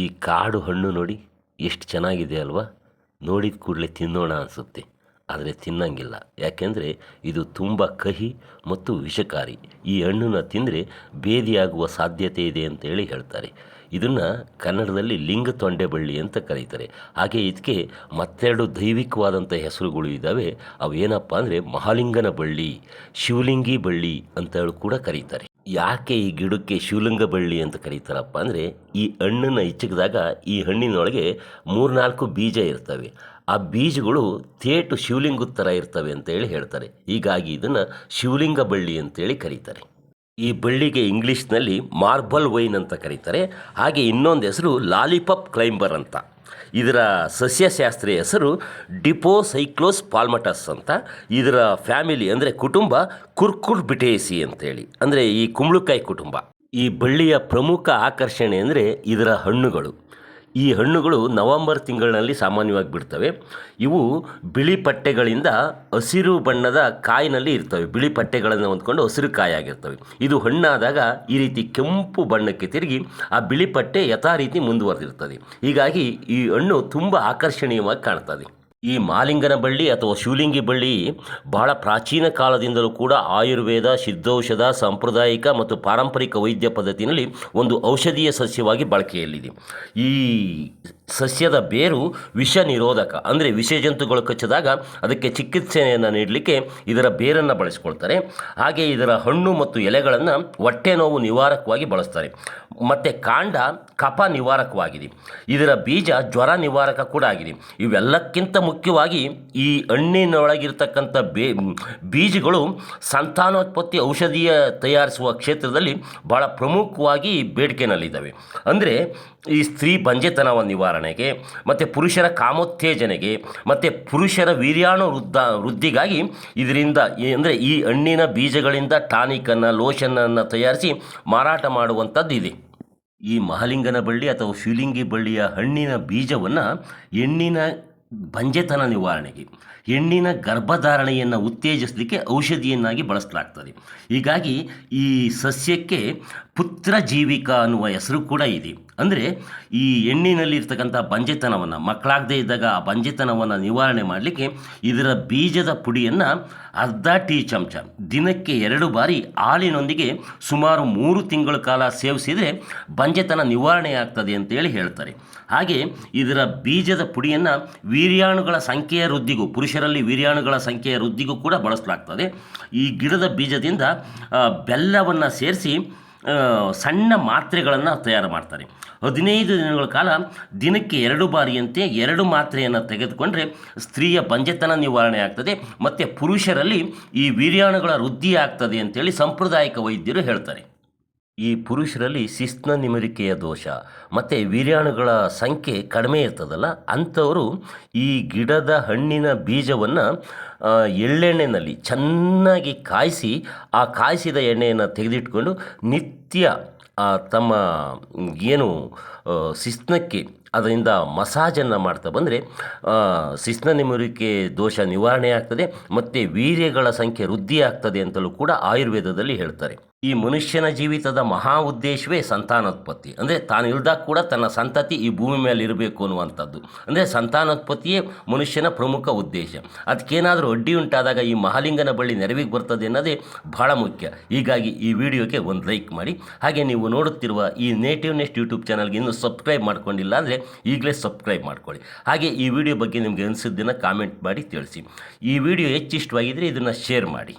ಈ ಕಾಡು ಹಣ್ಣು ನೋಡಿ ಎಷ್ಟು ಚೆನ್ನಾಗಿದೆ ಅಲ್ವಾ? ನೋಡಿದ ಕೂಡಲೇ ತಿನ್ನೋಣ ಅನಿಸುತ್ತೆ. ಆದರೆ ತಿನ್ನಂಗಿಲ್ಲ. ಯಾಕೆಂದರೆ ಇದು ತುಂಬ ಕಹಿ ಮತ್ತು ವಿಷಕಾರಿ. ಈ ಹಣ್ಣನ್ನು ತಿಂದರೆ ಬೇದಿಯಾಗುವ ಸಾಧ್ಯತೆ ಇದೆ ಅಂತೇಳಿ ಹೇಳ್ತಾರೆ. ಇದನ್ನು ಕನ್ನಡದಲ್ಲಿ ಲಿಂಗ ತೊಂಡೆ ಬಳ್ಳಿ ಅಂತ ಕರೀತಾರೆ. ಹಾಗೆ ಇದಕ್ಕೆ ಮತ್ತೆರಡು ದೈವಿಕವಾದಂಥ ಹೆಸರುಗಳು ಇದ್ದಾವೆ ಅವೇನಪ್ಪ ಅಂದರೆ ಮಹಾಲಿಂಗನ ಬಳ್ಳಿ, ಶಿವಲಿಂಗಿ ಬಳ್ಳಿ ಅಂತೇಳಿ ಕೂಡ ಕರೀತಾರೆ. ಯಾಕೆ ಈ ಗಿಡಕ್ಕೆ ಶಿವಲಿಂಗ ಬಳ್ಳಿ ಅಂತ ಕರೀತಾರಪ್ಪ ಅಂದರೆ ಈ ಹಣ್ಣನ್ನು ಇಚ್ಚಕಿದಾಗ ಈ ಹಣ್ಣಿನೊಳಗೆ ಮೂರ್ನಾಲ್ಕು ಬೀಜ ಇರ್ತವೆ. ಆ ಬೀಜಗಳು ಥೇಟು ಶಿವಲಿಂಗದ ಥರ ಇರ್ತವೆ ಅಂತೇಳಿ ಹೇಳ್ತಾರೆ. ಹೀಗಾಗಿ ಇದನ್ನು ಶಿವಲಿಂಗ ಬಳ್ಳಿ ಅಂತೇಳಿ ಕರೀತಾರೆ. ಈ ಬಳ್ಳಿಗೆ ಇಂಗ್ಲೀಷ್ನಲ್ಲಿ ಮಾರ್ಬಲ್ ವೈನ್ ಅಂತ ಕರೀತಾರೆ. ಹಾಗೆ ಇನ್ನೊಂದು ಹೆಸರು ಲಾಲಿಪಪ್ ಕ್ಲೈಂಬರ್ ಅಂತ. ಇದರ ಸಸ್ಯಶಾಸ್ತ್ರೀಯ ಹೆಸರು ಡಿಪೋಸೈಕ್ಲೋಸ್ ಪಾಲ್ಮಟಸ್ ಅಂತ. ಇದರ ಫ್ಯಾಮಿಲಿ ಅಂದರೆ ಕುಟುಂಬ ಕುರ್ಕುರ್ ಬಿಟೇಸಿ ಅಂತೇಳಿ. ಅಂದರೆ ಈ ಕುಂಬಳಕಾಯಿ ಕುಟುಂಬ. ಈ ಬಳ್ಳಿಯ ಪ್ರಮುಖ ಆಕರ್ಷಣೆ ಅಂದರೆ ಇದರ ಹಣ್ಣುಗಳು. ಈ ಹಣ್ಣುಗಳು ನವೆಂಬರ್ ತಿಂಗಳಿನಲ್ಲಿ ಸಾಮಾನ್ಯವಾಗಿ ಬಿಡ್ತವೆ. ಇವು ಬಿಳಿ ಪಟ್ಟೆಗಳಿಂದ ಹಸಿರು ಬಣ್ಣದ ಕಾಯಿನಲ್ಲಿ ಇರ್ತವೆ. ಬಿಳಿ ಪಟ್ಟೆಗಳನ್ನು ಹೊಂದ್ಕೊಂಡು ಹಸಿರು ಕಾಯಾಗಿರ್ತವೆ ಇದು ಹಣ್ಣಾದಾಗ ಈ ರೀತಿ ಕೆಂಪು ಬಣ್ಣಕ್ಕೆ ತಿರುಗಿ ಆ ಬಿಳಿ ಪಟ್ಟೆ ಯಥಾ ರೀತಿ ಮುಂದುವರೆದಿರ್ತದೆ. ಹೀಗಾಗಿ ಈ ಹಣ್ಣು ತುಂಬ ಆಕರ್ಷಣೀಯವಾಗಿ ಕಾಣ್ತದೆ. ಈ ಮಾಲಿಂಗನ ಬಳ್ಳಿ ಅಥವಾ ಶಿವಲಿಂಗಿ ಬಳ್ಳಿ ಬಹಳ ಪ್ರಾಚೀನ ಕಾಲದಿಂದಲೂ ಕೂಡ ಆಯುರ್ವೇದ, ಸಿದ್ಧೌಷಧ, ಸಾಂಪ್ರದಾಯಿಕ ಮತ್ತು ಪಾರಂಪರಿಕ ವೈದ್ಯ ಪದ್ಧತಿಯಲ್ಲಿ ಒಂದು ಔಷಧೀಯ ಸಸ್ಯವಾಗಿ ಬಳಕೆಯಲ್ಲಿದೆ. ಈ ಸಸ್ಯದ ಬೇರು ವಿಷ ನಿರೋಧಕ, ಅಂದರೆ ವಿಷ ಜಂತುಗಳು ಕಚ್ಚಿದಾಗ ಅದಕ್ಕೆ ಚಿಕಿತ್ಸೆಯನ್ನು ನೀಡಲಿಕ್ಕೆ ಇದರ ಬೇರನ್ನು ಬಳಸ್ಕೊಳ್ತಾರೆ. ಹಾಗೆ ಇದರ ಹಣ್ಣು ಮತ್ತು ಎಲೆಗಳನ್ನು ಹೊಟ್ಟೆ ನೋವು ನಿವಾರಕವಾಗಿ ಬಳಸ್ತಾರೆ. ಮತ್ತು ಕಾಂಡ ಕಫ ನಿವಾರಕವಾಗಿದೆ. ಇದರ ಬೀಜ ಜ್ವರ ನಿವಾರಕ ಕೂಡ ಆಗಿದೆ. ಇವೆಲ್ಲಕ್ಕಿಂತ ಮುಖ್ಯವಾಗಿ ಈ ಹಣ್ಣಿನೊಳಗಿರ್ತಕ್ಕಂಥ ಬೇ, ಬೀಜಗಳು ಸಂತಾನೋತ್ಪತ್ತಿ ಔಷಧೀಯ ತಯಾರಿಸುವ ಕ್ಷೇತ್ರದಲ್ಲಿ ಭಾಳ ಪ್ರಮುಖವಾಗಿ ಬೇಡಿಕೆನಲ್ಲಿದ್ದಾವೆ. ಅಂದರೆ ಈ ಸ್ತ್ರೀ ಬಂಜೆತನವ ನಿವಾರಣೆಗೆ, ಮತ್ತು ಪುರುಷರ ಕಾಮೋತ್ತೇಜನೆಗೆ, ಮತ್ತು ಪುರುಷರ ವೀರ್ಯಾಣು ವೃದ್ಧ, ವೃದ್ಧಿಗಾಗಿ ಇದರಿಂದ ಅಂದರೆ ಈ ಹಣ್ಣಿನ ಬೀಜಗಳಿಂದ ಟಾನಿಕನ್ನು ಲೋಷನನ್ನು ತಯಾರಿಸಿ ಮಾರಾಟ ಮಾಡುವಂಥದ್ದು ಇದೆ. ಈ ಮಹಾಲಿಂಗನ ಬಳ್ಳಿ ಅಥವಾ ಶಿವಲಿಂಗಿ ಬಳ್ಳಿಯ ಹಣ್ಣಿನ ಬೀಜವನ್ನು ಹೆಣ್ಣಿನ ಬಂಜೆತನ ನಿವಾರಣೆಗೆ ಹೆಣ್ಣಿನ ಗರ್ಭಧಾರಣೆಯನ್ನು ಉತ್ತೇಜಿಸಲಿಕ್ಕೆ ಔಷಧಿಯನ್ನಾಗಿ ಬಳಸಲಾಗ್ತದೆ. ಹೀಗಾಗಿ ಈ ಸಸ್ಯಕ್ಕೆ ಪುತ್ರ ಜೀವಿಕ ಅನ್ನುವ ಹೆಸರು ಕೂಡ ಇದೆ. ಅಂದರೆ ಈ ಹೆಣ್ಣಿನಲ್ಲಿ ಇರ್ತಕ್ಕಂಥ ಬಂಜೆತನವನ್ನು, ಮಕ್ಕಳಾಗದೇ ಇದ್ದಾಗ ಆ ಬಂಜೆತನವನ್ನು ನಿವಾರಣೆ ಮಾಡಲಿಕ್ಕೆ ಇದರ ಬೀಜದ ಪುಡಿಯನ್ನು ಅರ್ಧ ಟೀ ಚಮಚ, ದಿನಕ್ಕೆ ಎರಡು ಬಾರಿ ಹಾಲಿನೊಂದಿಗೆ ಸುಮಾರು ಮೂರು ತಿಂಗಳ ಕಾಲ ಸೇವಿಸಿದರೆ ಬಂಜೆತನ ನಿವಾರಣೆ ಆಗ್ತದೆ ಅಂತೇಳಿ ಹೇಳ್ತಾರೆ. ಹಾಗೆ ಇದರ ಬೀಜದ ಪುಡಿಯನ್ನು ವೀರ್ಯಾಣುಗಳ ಸಂಖ್ಯೆಯ ವೃದ್ಧಿಗೂ, ಪುರುಷರಲ್ಲಿ ವೀರ್ಯಾಣುಗಳ ಸಂಖ್ಯೆಯ ವೃದ್ಧಿಗೂ ಕೂಡ ಬಳಸಲಾಗ್ತದೆ. ಈ ಗಿಡದ ಬೀಜದಿಂದ ಬೆಲ್ಲವನ್ನು ಸೇರಿಸಿ ಸಣ್ಣ ಮಾತ್ರೆಗಳನ್ನು ತಯಾರು ಮಾಡ್ತಾರೆ. ಹದಿನೈದು ದಿನಗಳ ಕಾಲ ದಿನಕ್ಕೆ ಎರಡು ಬಾರಿಯಂತೆ ಎರಡು ಮಾತ್ರೆಯನ್ನು ತೆಗೆದುಕೊಂಡ್ರೆ ಸ್ತ್ರೀಯ ಬಂಜೆತನ ನಿವಾರಣೆ ಆಗ್ತದೆ, ಮತ್ತು ಪುರುಷರಲ್ಲಿ ಈ ವೀರ್ಯಾಣುಗಳ ವೃದ್ಧಿ ಆಗ್ತದೆ ಅಂತೇಳಿ ಸಾಂಪ್ರದಾಯಿಕ ವೈದ್ಯರು ಹೇಳ್ತಾರೆ. ಈ ಪುರುಷರಲ್ಲಿ ಶಿಸ್ತಿನ ನಿಮರಿಕೆಯ ದೋಷ. ಮತ್ತು ವೀರ್ಯಾಣುಗಳ ಸಂಖ್ಯೆ ಕಡಿಮೆ ಇರ್ತದಲ್ಲ, ಅಂಥವರು ಈ ಗಿಡದ ಹಣ್ಣಿನ ಬೀಜವನ್ನು ಎಳ್ಳೆಣ್ಣೆಯಲ್ಲಿ ಚೆನ್ನಾಗಿ ಕಾಯಿಸಿ, ಆ ಕಾಯಿಸಿದ ಎಣ್ಣೆಯನ್ನು ತೆಗೆದಿಟ್ಕೊಂಡು ನಿತ್ಯ ತಮ್ಮ, ಏನು ಶಿಸ್ನಕ್ಕೆ ಅದರಿಂದ ಮಸಾಜನ್ನು ಮಾಡ್ತಾ ಬಂದರೆ ಶಿಸ್ನ ನಿಮರಿಕೆ ದೋಷ ನಿವಾರಣೆ ಆಗ್ತದೆ, ಮತ್ತು ವೀರ್ಯಗಳ ಸಂಖ್ಯೆ ವೃದ್ಧಿ ಆಗ್ತದೆ ಅಂತಲೂ ಕೂಡ ಆಯುರ್ವೇದದಲ್ಲಿ ಹೇಳ್ತಾರೆ. ಈ ಮನುಷ್ಯನ ಜೀವಿತದ ಮಹಾ ಉದ್ದೇಶವೇ ಸಂತಾನೋತ್ಪತ್ತಿ. ಅಂದರೆ ತಾನು ಇಲ್ದಾಗ ಕೂಡ ತನ್ನ ಸಂತತಿ ಈ ಭೂಮಿ ಮೇಲೆ ಇರಬೇಕು ಅನ್ನುವಂಥದ್ದು. ಅಂದರೆ ಸಂತಾನೋತ್ಪತ್ತಿಯೇ ಮನುಷ್ಯನ ಪ್ರಮುಖ ಉದ್ದೇಶ. ಅದಕ್ಕೇನಾದರೂ ಅಡ್ಡಿ ಉಂಟಾದಾಗ ಈ ಮಹಾಲಿಂಗನ ಬಳ್ಳಿ ನೆರವಿಗೆ ಬರ್ತದೆ ಅನ್ನೋದೇ ಬಹಳ ಮುಖ್ಯ. ಹೀಗಾಗಿ ಈ ವಿಡಿಯೋಗೆ ಒಂದು ಲೈಕ್ ಮಾಡಿ. ಹಾಗೆ ನೀವು ನೋಡುತ್ತಿರುವ ಈ ನೇಟಿವ್ ನೆಸ್ಟ್ ಯೂಟ್ಯೂಬ್ ಚಾನಲ್ಗೆ ಇನ್ನೂ ಸಬ್ಸ್ಕ್ರೈಬ್ ಮಾಡ್ಕೊಂಡಿಲ್ಲ ಅಂದರೆ ಈಗಲೇ ಸಬ್ಸ್ಕ್ರೈಬ್ ಮಾಡ್ಕೊಳ್ಳಿ. ಹಾಗೆ ಈ ವಿಡಿಯೋ ಬಗ್ಗೆ ನಿಮಗೆ ಅನಿಸಿದ್ದನ್ನು ಕಾಮೆಂಟ್ ಮಾಡಿ ತಿಳಿಸಿ. ಈ ವಿಡಿಯೋ ಹೆಚ್ಚು ಇಷ್ಟವಾಗಿದ್ದರೆ ಇದನ್ನು ಶೇರ್ ಮಾಡಿ.